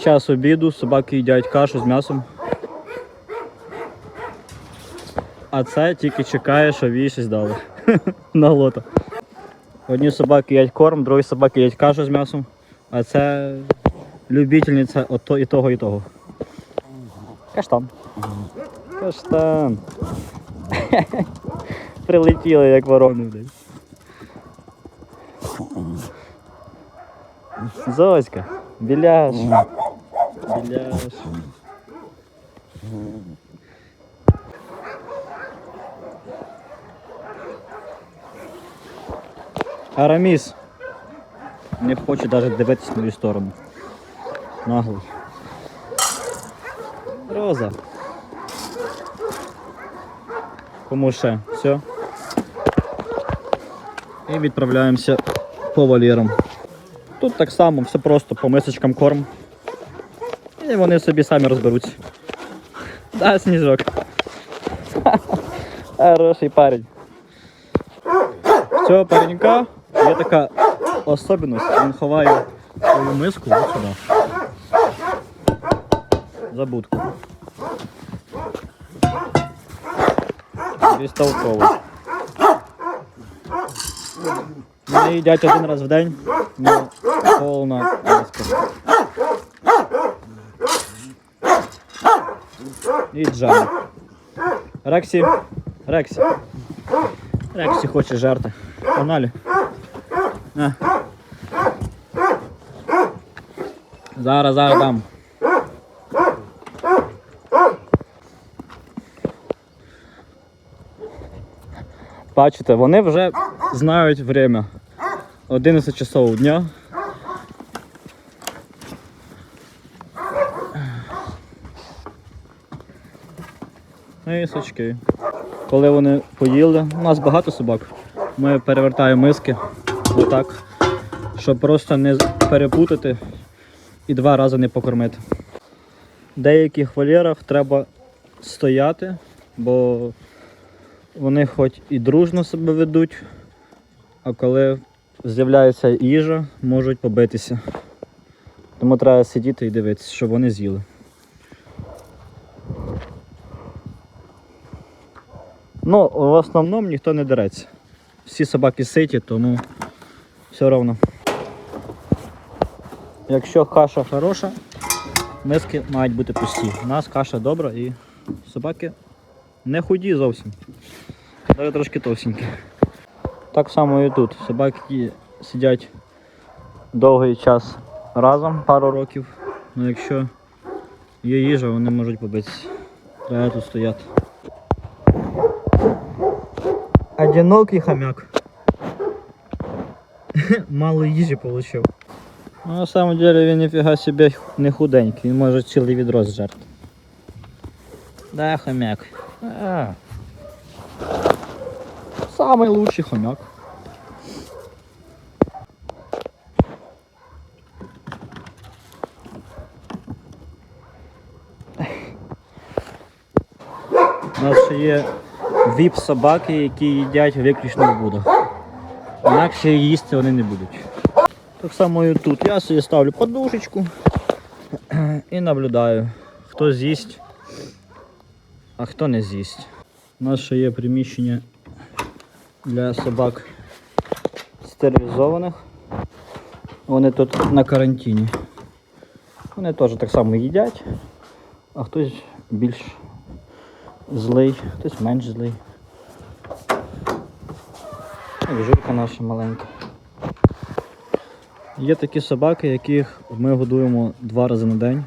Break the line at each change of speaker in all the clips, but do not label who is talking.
Час обіду, собаки їдять кашу з м'ясом. А це тільки чекає, що їй щось дали. На лото. Одні собаки їдять корм, другі собаки їдять кашу з м'ясом, а це любительниця от і того, і того. Каштан. Каштан. Прилетіли, як ворони. блядь. Зоська, біляш. Біляш. Араміс. Не хоче навіть дивитися в мою сторону. Наглий. Роза. Кому ще? Все. І відправляємося по вольєрам. Тут так само, все просто, по мисочкам корм. І вони собі самі розберуться. Да, сніжок. Хороший парень. Цього паренька є така особливість, він ховає свою миску от сюди. За будку. Безтолково. Вони їдять один раз в день, ну, повна миска. І джам. Рексі, Рексі. Рексі хоче жерти. Погнали. На. Зараз, зараз дам. Бачите, вони вже знають время. 11 часов дня. Мисочки. Коли вони поїли, у нас багато собак. Ми перевертаємо миски отак, щоб просто не перепутати і два рази не покормити. В деяких вольєрах треба стояти, бо вони хоч і дружно себе ведуть, а коли з'являється їжа, можуть побитися. Тому треба сидіти і дивитися, щоб вони з'їли. Ну, в основному ніхто не дереться. Всі собаки ситі, тому все одно. Якщо каша хороша, миски мають бути пусті. У нас каша добра і собаки не худі зовсім. Навіть трошки товсенькі. Так само і тут. Собаки сидять довгий час разом, пару років. Ну якщо є їжа, вони можуть побитися. Треба тут стояти. Одинокий хомяк. Мало їжі получив. Ну, на самом деле він ніфіга себе не худенький, він може цілий відро зжерти. Да, хомяк. А. Самый лучший хомяк. У нас ще є віп-собаки, які їдять виключно в будах. Інакше їсти вони не будуть. Так само і тут. Я собі ставлю подушечку і наблюдаю, хто з'їсть, а хто не з'їсть. У нас ще є приміщення для собак стерилізованих. Вони тут на карантині. Вони теж так само їдять, а хтось більш злий, хтось менш злий. І жирка наша маленька. Є такі собаки, яких ми годуємо два рази на день.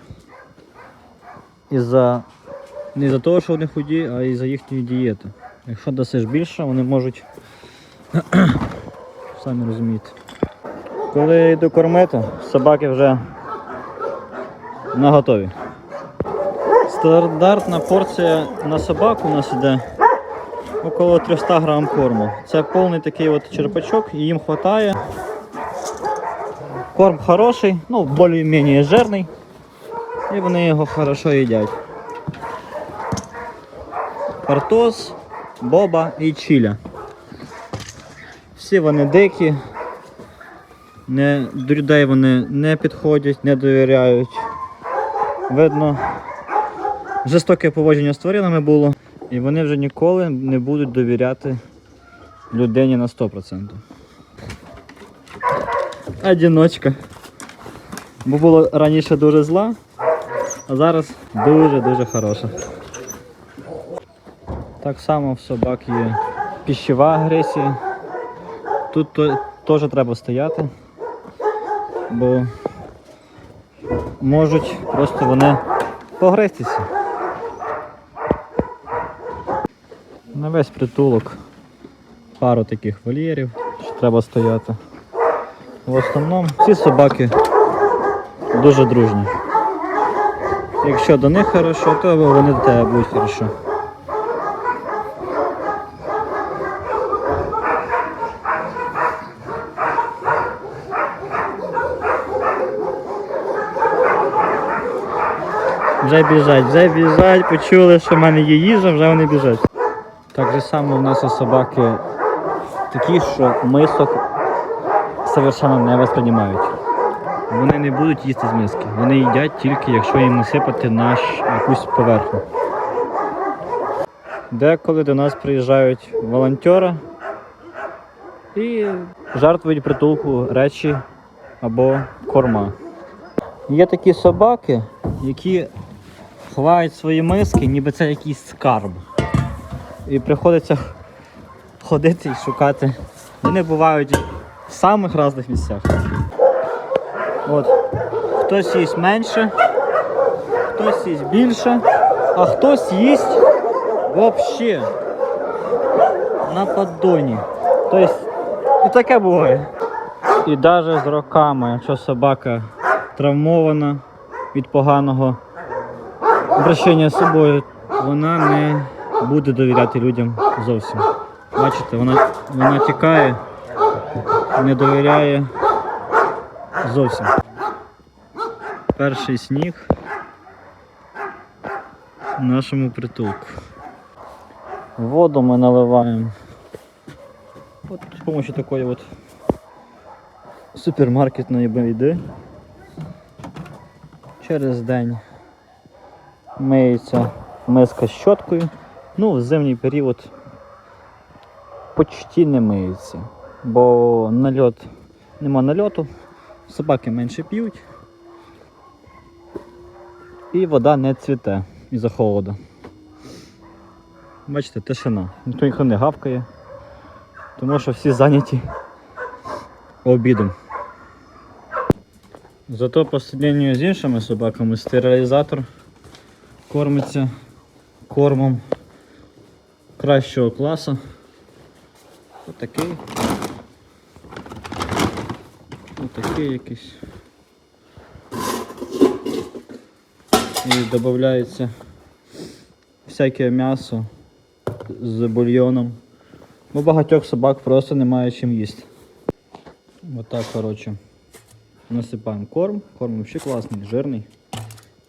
І за не за того, що вони худі, а і за їхньої дієти. Якщо дасиш більше, вони можуть самі розумієте. Коли йду кормити, собаки вже наготові. Стандартна порція на собаку у нас іде около 300 грам корму. Це повний такий от черпачок їм вистачає. Корм хороший, ну більш-менш жирний. І вони його хорошо їдять. Картоз, боба і чіля. Всі вони дикі, до людей вони не підходять, не довіряють. Видно, жорстоке поводження з тваринами було, і вони вже ніколи не будуть довіряти людині на 100%. Одіночка. Бо було раніше дуже зла, а зараз дуже-дуже хороша. Так само в собак є піщова агресія. Тут теж треба стояти, бо можуть просто вони погризтися. На весь притулок пару таких вольєрів, що треба стояти. В основному всі собаки дуже дружні. Якщо до них хорошо, то вони до тебе будуть хорошо. Вже біжать, вже біжать, почули, що в мене є їжа, вже вони біжать. Так же само в нас і собаки такі, що мисок совершенно не восприймають. Вони не будуть їсти з миски. Вони їдять тільки, якщо їм насипати на якусь поверхню. Деколи до нас приїжджають волонтери і жертвують притулку речі або корма. Є такі собаки, які ховають свої миски, ніби це якийсь скарб. І приходиться ходити і шукати. Вони бувають в самих різних місцях. От. Хтось їсть менше, хтось їсть більше, а хтось їсть взагалі на поддоні. Тобто і таке буває. І навіть з роками, якщо собака травмована від поганого обращення з собою, вона не буде довіряти людям зовсім. Бачите, вона, вона тікає, не довіряє зовсім. Перший сніг в нашому притулку. Воду ми наливаємо. З допомогою такої от супермаркетної води. Через день миється миска з щоткою. Ну, в зимній період почти не миється, бо нальот нема нальоту, собаки менше п'ють і вода не цвіте із-за холоду. Бачите, тишина. Ніхто ніхто не гавкає, тому що всі зайняті обідом. Зато по сравнению з іншими собаками стерилізатор кормиться кормом кращого класу. Отакий. Отакий якийсь. І додається всяке м'ясо з бульйоном. Бо багатьох собак просто немає чим їсти. Отак, коротше. Насипаємо корм. Корм взагалі класний, жирний.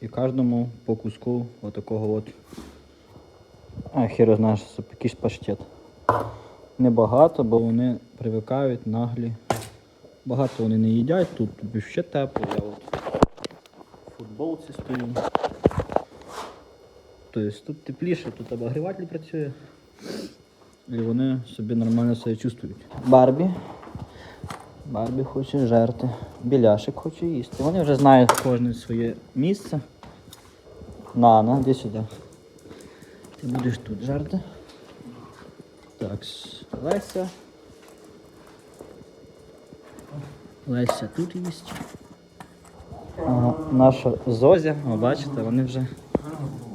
І кожному по куску отакого от. А, хер знаєш, якийсь паштет. Небагато, бо вони привикають, наглі. Багато вони не їдять, тут ще тепло, я от в футболці стою. Тобто тут тепліше, тут обогріватель працює. І вони собі нормально себе чувствують. Барбі. Барбі хоче жерти. Біляшик хоче їсти. Вони вже знають кожне своє місце. Нана, іди сюди. Ти будеш тут жерти. Так, Леся. Леся тут. Ага, наша Зозя, ви бачите, вони вже.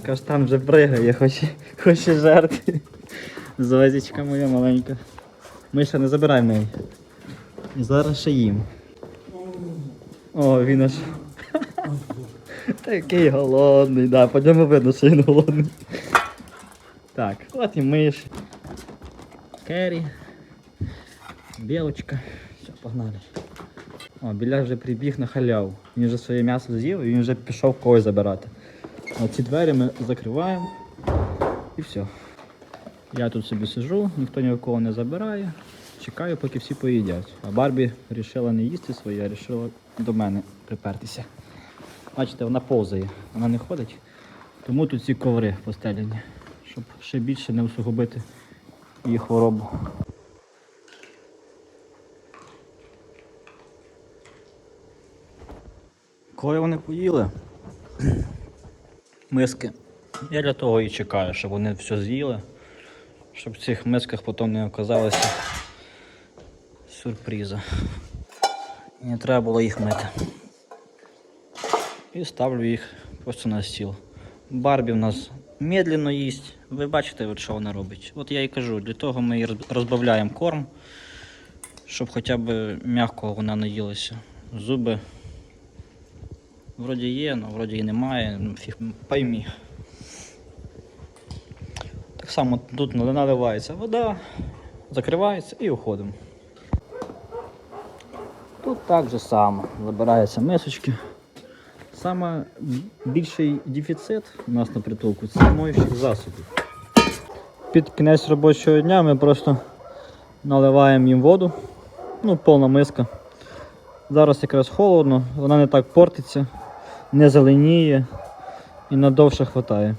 Каштан вже пригає, хоче, хоче жерти. Зозічка моя маленька. Ми ще не забираємо. І зараз ще їм. О, він аж. Такий голодний, да, по ньому видно, що він голодний. Так, от і миш. Керрі. Білочка. Все, погнали. О, біля вже прибіг на халяву. Він вже своє м'ясо з'їв і він вже пішов когось забирати. Оці двері ми закриваємо і все. Я тут собі сижу, ніхто ні у кого не забирає. Чекаю, поки всі поїдять. А Барбі вирішила не їсти своє, а вирішила до мене припертися. Бачите, вона повзає, вона не ходить. Тому тут ці коври постеляні, щоб ще більше не усугубити її хворобу. Коли вони поїли миски, я для того і чекаю, щоб вони все з'їли, щоб в цих мисках потім не оказалося сюрприза. І не треба було їх мити. І ставлю їх просто на стіл. Барбі в нас медленно їсть. Ви бачите, от що вона робить. От я і кажу, для того ми розбавляємо корм, щоб хоча б м'яко вона наїлася. Зуби вроді є, але вроді і немає. Ну, поймі. Так само тут наливається вода, закривається і уходимо. Тут так же само. Забираються мисочки. Саме більший дефіцит у нас на притулку це моючих засобів. Під кінець робочого дня ми просто наливаємо їм воду. Ну, повна миска. Зараз якраз холодно, вона не так портиться, не зеленіє і надовше хватає.